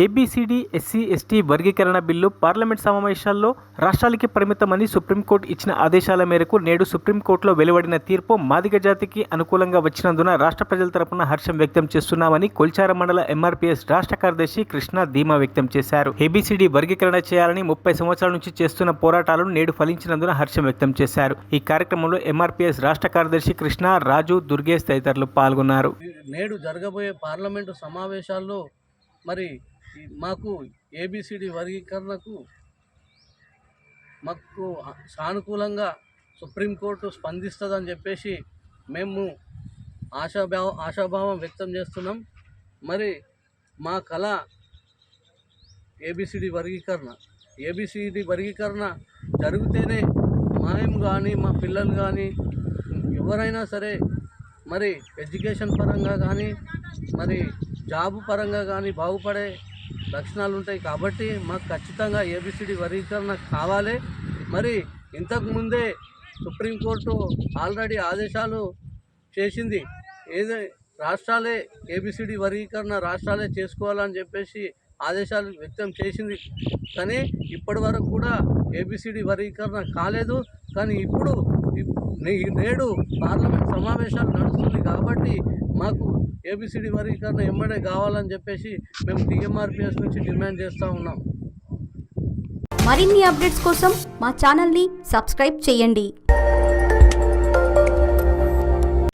A B C D S C S T వర్గీకరణ bill parliament సమావేశాల్లో రాష్ట్రాలకి పరిమితమని supreme court ఇచ్చిన ఆదేశాల మేరకు నేడు సుప్రీంకోర్టులో వెలువడిన తీర్పు మాదిగ జాతికి అనుకూలంగా వచ్చినందున రాష్ట్ర ప్రజల తరపున హర్షం వ్యక్తం చేస్తున్నామని కొల్చార మండల ఎంఆర్పీఎస్ రాష్ట్ర కార్యదర్శి కృష్ణ ధీమా వ్యక్తం చేశారు. ఏబిసిడి వర్గీకరణ చేయాలని ముప్పై సంవత్సరాల నుంచి చేస్తున్న పోరాటాలను నేడు ఫలించినందున హర్షం వ్యక్తం చేశారు. ఈ కార్యక్రమంలో ఎంఆర్పీఎస్ రాష్ట్ర కార్యదర్శి కృష్ణ రాజు దుర్గేష్ తదితరులు పాల్గొన్నారు. నేడు జరగబోయే పార్లమెంటు సమావేశాల్లో మరి మాకు ఏబిసిడి వర్గీకరణకు మాకు సానుకూలంగా సుప్రీంకోర్టు స్పందిస్తుందని చెప్పేసి మేము ఆశాభావం ఆశాభావం వ్యక్తం చేస్తున్నాం. మరి మా కళ ఏబిసిడి వర్గీకరణ. ఏబిసిడి వర్గీకరణ జరిగితేనే మేము కానీ మా పిల్లలు కానీ ఎవరైనా సరే మరి ఎడ్యుకేషన్ పరంగా కానీ మరి జాబ్ పరంగా కానీ బాగుపడే లక్షణాలు ఉంటాయి కాబట్టి మాకు ఖచ్చితంగా ఏబిసిడి వర్గీకరణ కావాలి. మరి ఇంతకుముందే సుప్రీంకోర్టు ఆల్రెడీ ఆదేశాలు చేసింది. ఏదో రాష్ట్రాలే ఏబిసిడి వర్గీకరణ రాష్ట్రాలే చేసుకోవాలని చెప్పేసి ఆదేశాలు వ్యక్తం చేసింది. కానీ ఇప్పటి వరకు కూడా ఏబిసిడి వర్గీకరణ కాలేదు. కానీ ఇప్పుడు నేడు పార్లమెంట్ సమావేశాలు నడుస్తుంది కాబట్టి మాకు ఏబిసిడి వర్గీకరణ ఎమ్మడే కావాలని చెప్పేసి మేము టీఎంఆర్పిఎస్ నుంచి డిమాండ్ చేస్తూ ఉన్నాం. మరిన్ని అప్డేట్స్ కోసం మా ఛానల్ని సబ్స్క్రైబ్ చేయండి.